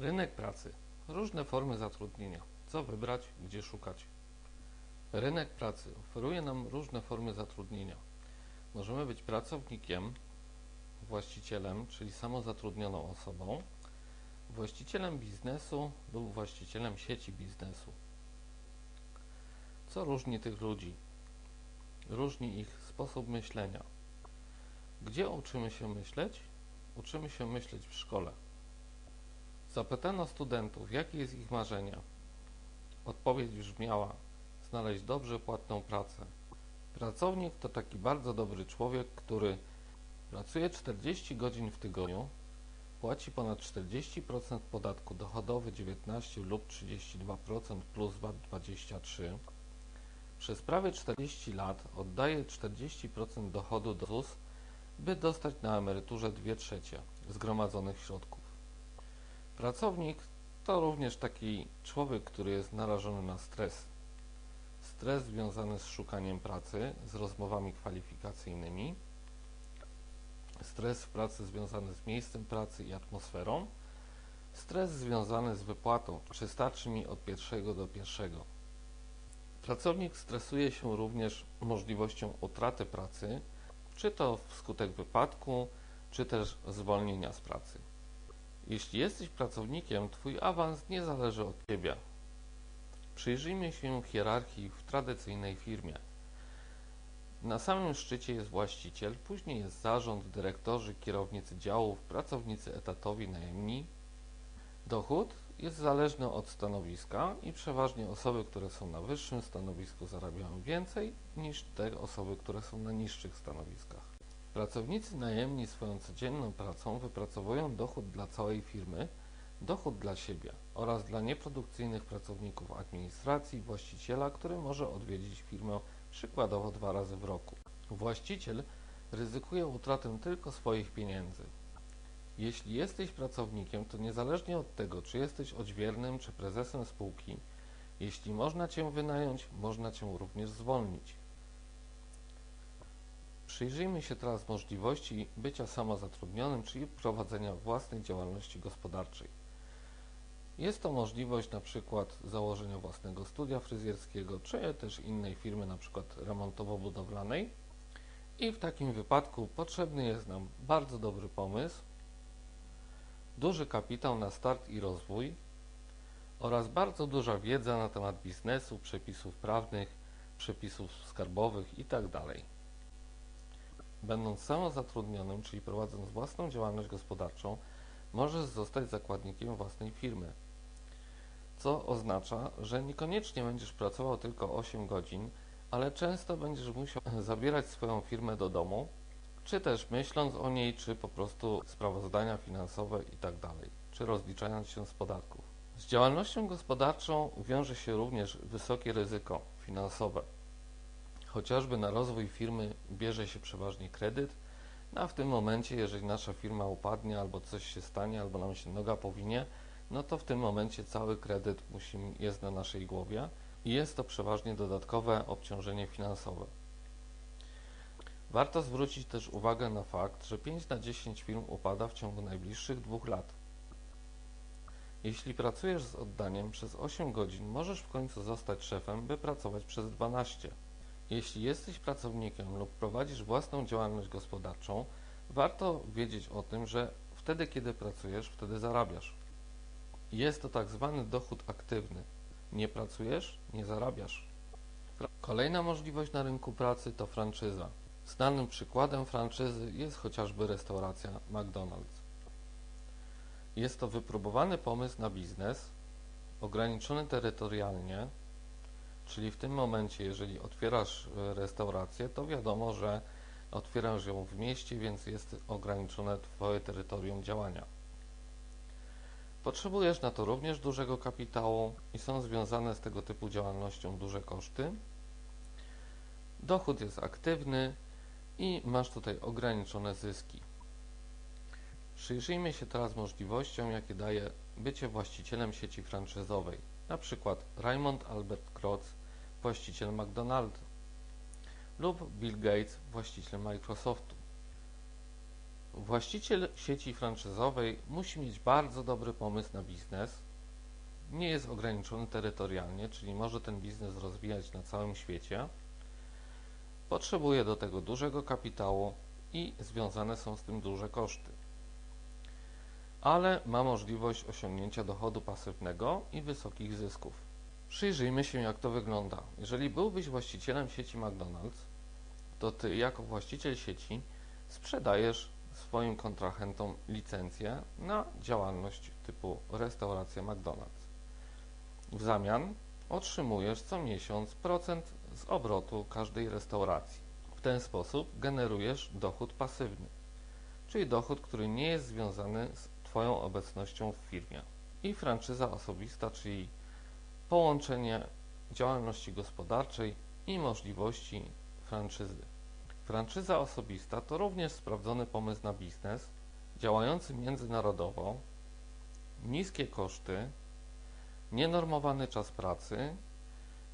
Rynek pracy. Różne formy zatrudnienia. Co wybrać, gdzie szukać. Rynek pracy oferuje nam różne formy zatrudnienia. Możemy być pracownikiem, właścicielem, czyli samozatrudnioną osobą, właścicielem biznesu lub właścicielem sieci biznesu. Co różni tych ludzi? Różni ich sposób myślenia. Gdzie uczymy się myśleć? Uczymy się myśleć w szkole. Zapytano studentów, jakie jest ich marzenia. Odpowiedź brzmiała: znaleźć dobrze płatną pracę. Pracownik to taki bardzo dobry człowiek, który pracuje 40 godzin w tygodniu, płaci ponad 40% podatku dochodowy 19 lub 32% plus VAT 23. Przez prawie 40 lat oddaje 40% dochodu do ZUS, by dostać na emeryturze 2 trzecie zgromadzonych środków. Pracownik to również taki człowiek, który jest narażony na stres. Stres związany z szukaniem pracy, z rozmowami kwalifikacyjnymi, stres w pracy związany z miejscem pracy i atmosferą, stres związany z wypłatą, czy starczy mi od pierwszego do pierwszego. Pracownik stresuje się również możliwością utraty pracy, czy to wskutek wypadku, czy też zwolnienia z pracy. Jeśli jesteś pracownikiem, Twój awans nie zależy od Ciebie. Przyjrzyjmy się hierarchii w tradycyjnej firmie. Na samym szczycie jest właściciel, później jest zarząd, dyrektorzy, kierownicy działów, pracownicy etatowi, najemni. Dochód jest zależny od stanowiska i przeważnie osoby, które są na wyższym stanowisku zarabiają więcej niż te osoby, które są na niższych stanowiskach. Pracownicy najemni swoją codzienną pracą wypracowują dochód dla całej firmy, dochód dla siebie oraz dla nieprodukcyjnych pracowników administracji, właściciela, który może odwiedzić firmę przykładowo dwa razy w roku. Właściciel ryzykuje utratę tylko swoich pieniędzy. Jeśli jesteś pracownikiem, to niezależnie od tego, czy jesteś odźwiernym, czy prezesem spółki, jeśli można Cię wynająć, można Cię również zwolnić. Przyjrzyjmy się teraz możliwości bycia samozatrudnionym, czyli prowadzenia własnej działalności gospodarczej. Jest to możliwość na przykład założenia własnego studia fryzjerskiego, czy też innej firmy, na przykład remontowo-budowlanej. I w takim wypadku potrzebny jest nam bardzo dobry pomysł, duży kapitał na start i rozwój oraz bardzo duża wiedza na temat biznesu, przepisów prawnych, przepisów skarbowych itd. Będąc samozatrudnionym, czyli prowadząc własną działalność gospodarczą, możesz zostać zakładnikiem własnej firmy. Co oznacza, że niekoniecznie będziesz pracował tylko 8 godzin, ale często będziesz musiał zabierać swoją firmę do domu, czy też myśląc o niej, czy po prostu sprawozdania finansowe itd., czy rozliczając się z podatków. Z działalnością gospodarczą wiąże się również wysokie ryzyko finansowe. Chociażby na rozwój firmy bierze się przeważnie kredyt, no a w tym momencie, jeżeli nasza firma upadnie, albo coś się stanie, albo nam się noga powinie, no to w tym momencie cały kredyt musi, jest na naszej głowie i jest to przeważnie dodatkowe obciążenie finansowe. Warto zwrócić też uwagę na fakt, że 5 na 10 firm upada w ciągu najbliższych dwóch lat. Jeśli pracujesz z oddaniem przez 8 godzin, możesz w końcu zostać szefem, by pracować przez 12. Jeśli jesteś pracownikiem lub prowadzisz własną działalność gospodarczą, warto wiedzieć o tym, że wtedy, kiedy pracujesz, wtedy zarabiasz. Jest to tak zwany dochód aktywny. Nie pracujesz, nie zarabiasz. Kolejna możliwość na rynku pracy to franczyza. Znanym przykładem franczyzy jest chociażby restauracja McDonald's. Jest to wypróbowany pomysł na biznes, ograniczony terytorialnie, czyli w tym momencie, jeżeli otwierasz e, restaurację, to wiadomo, że otwierasz ją w mieście, więc jest ograniczone Twoje terytorium działania. Potrzebujesz na to również dużego kapitału i są związane z tego typu działalnością duże koszty. Dochód jest aktywny i masz tutaj ograniczone zyski. Przyjrzyjmy się teraz możliwościom, jakie daje bycie właścicielem sieci franczyzowej. Na przykład Raymond Albert Krotz, właściciel McDonald's lub Bill Gates, właściciel Microsoftu. Właściciel sieci franczyzowej musi mieć bardzo dobry pomysł na biznes. Nie jest ograniczony terytorialnie, czyli może ten biznes rozwijać na całym świecie. Potrzebuje do tego dużego kapitału i związane są z tym duże koszty. Ale ma możliwość osiągnięcia dochodu pasywnego i wysokich zysków. Przyjrzyjmy się, jak to wygląda. Jeżeli byłbyś właścicielem sieci McDonald's, to ty, jako właściciel sieci, sprzedajesz swoim kontrahentom licencję na działalność typu restauracja McDonald's. W zamian otrzymujesz co miesiąc procent z obrotu każdej restauracji. W ten sposób generujesz dochód pasywny, czyli dochód, który nie jest związany z Twoją obecnością w firmie. I franczyza osobista, czyli połączenie działalności gospodarczej i możliwości franczyzy. Franczyza osobista to również sprawdzony pomysł na biznes, działający międzynarodowo, niskie koszty, nienormowany czas pracy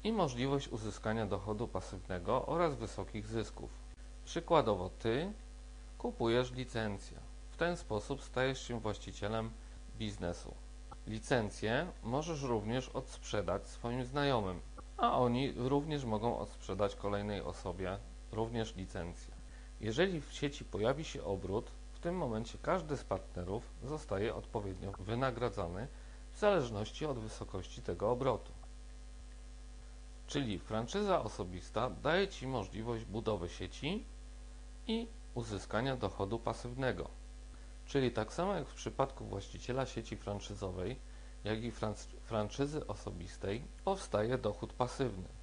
i możliwość uzyskania dochodu pasywnego oraz wysokich zysków. Przykładowo Ty kupujesz licencję. W ten sposób stajesz się właścicielem biznesu. Licencję możesz również odsprzedać swoim znajomym, a oni również mogą odsprzedać kolejnej osobie również licencję. Jeżeli w sieci pojawi się obrót, w tym momencie każdy z partnerów zostaje odpowiednio wynagradzany w zależności od wysokości tego obrotu. Czyli franczyza osobista daje Ci możliwość budowy sieci i uzyskania dochodu pasywnego. Czyli tak samo jak w przypadku właściciela sieci franczyzowej, jak i franczyzy osobistej powstaje dochód pasywny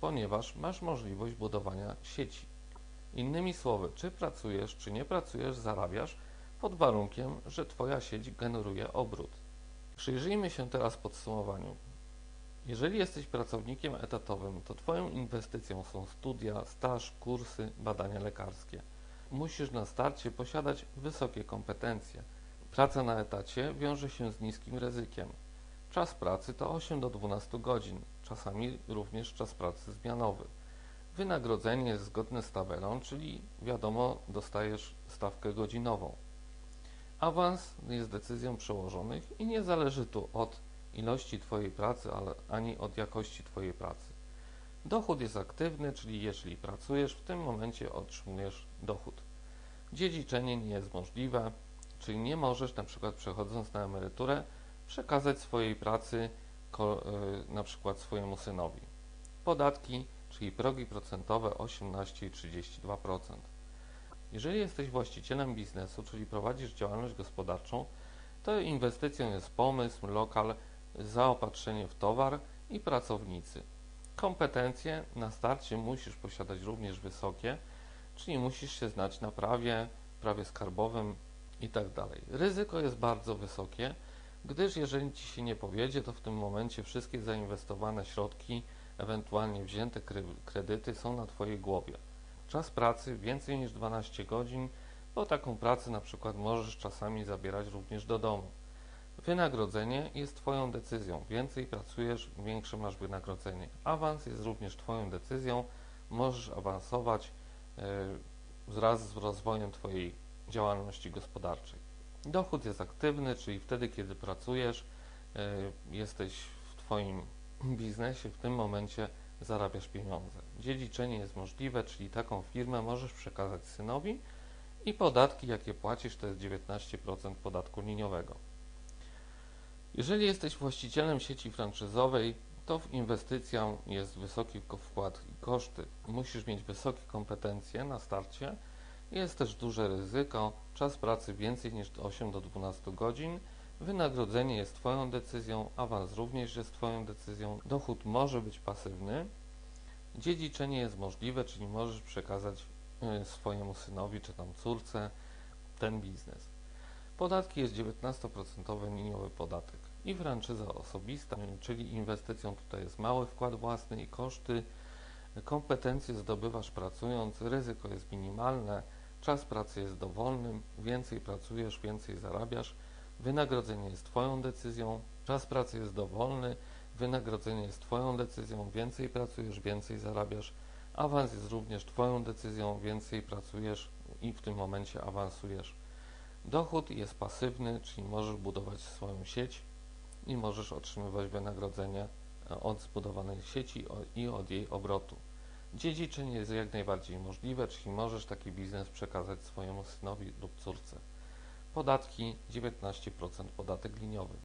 ponieważ masz możliwość budowania sieci. Innymi słowy, czy pracujesz, czy nie pracujesz, zarabiasz pod warunkiem, że Twoja sieć generuje obrót. Przyjrzyjmy się teraz podsumowaniu. Jeżeli jesteś pracownikiem etatowym, to Twoją inwestycją są studia, staż, kursy, badania lekarskie. Musisz na starcie posiadać wysokie kompetencje. Praca na etacie wiąże się z niskim ryzykiem. Czas pracy to 8 do 12 godzin, czasami również czas pracy zmianowy. Wynagrodzenie jest zgodne z tabelą, czyli wiadomo, dostajesz stawkę godzinową. Awans jest decyzją przełożonych i nie zależy tu od ilości Twojej pracy, ale ani od jakości Twojej pracy. Dochód jest aktywny, czyli jeżeli pracujesz, w tym momencie otrzymujesz dochód. Dziedziczenie nie jest możliwe, czyli nie możesz na przykład przechodząc na emeryturę przekazać swojej pracy y, na przykład swojemu synowi. Podatki, czyli progi procentowe 18 i 32%. Jeżeli jesteś właścicielem biznesu, czyli prowadzisz działalność gospodarczą, to inwestycją jest pomysł, lokal, zaopatrzenie w towar i pracownicy. Kompetencje na starcie musisz posiadać również wysokie, czyli musisz się znać na prawie, prawie skarbowym itd. Tak Ryzyko jest bardzo wysokie, gdyż jeżeli Ci się nie powiedzie, to w tym momencie wszystkie zainwestowane środki, ewentualnie wzięte kredyty są na Twojej głowie. Czas pracy więcej niż 12 godzin, bo taką pracę na przykład możesz czasami zabierać również do domu. Wynagrodzenie jest Twoją decyzją. Więcej pracujesz, większe masz wynagrodzenie. Awans jest również Twoją decyzją. Możesz awansować yy, wraz z rozwojem Twojej działalności gospodarczej. Dochód jest aktywny, czyli wtedy, kiedy pracujesz, e, jesteś w Twoim biznesie, w tym momencie zarabiasz pieniądze. Dziedziczenie jest możliwe, czyli taką firmę możesz przekazać synowi i podatki, jakie płacisz, to jest 19% podatku liniowego. Jeżeli jesteś właścicielem sieci franczyzowej, to w inwestycję jest wysoki wkład i koszty. Musisz mieć wysokie kompetencje na starcie, jest też duże ryzyko, czas pracy więcej niż 8 do 12 godzin, wynagrodzenie jest Twoją decyzją, awans również jest Twoją decyzją, dochód może być pasywny, dziedziczenie jest możliwe, czyli możesz przekazać y, swojemu synowi czy tam córce ten biznes. Podatki jest 19% liniowy podatek i franczyza osobista, czyli inwestycją tutaj jest mały wkład własny i koszty, kompetencje zdobywasz pracując, ryzyko jest minimalne, Czas pracy jest dowolnym, więcej pracujesz, więcej zarabiasz. Wynagrodzenie jest Twoją decyzją. Czas pracy jest dowolny, wynagrodzenie jest Twoją decyzją, więcej pracujesz, więcej zarabiasz. Awans jest również Twoją decyzją, więcej pracujesz i w tym momencie awansujesz. Dochód jest pasywny, czyli możesz budować swoją sieć i możesz otrzymywać wynagrodzenie e, od zbudowanej sieci i od jej obrotu. Dziedziczenie jest jak najbardziej możliwe, czyli możesz taki biznes przekazać swojemu synowi lub córce. Podatki 19% podatek liniowy.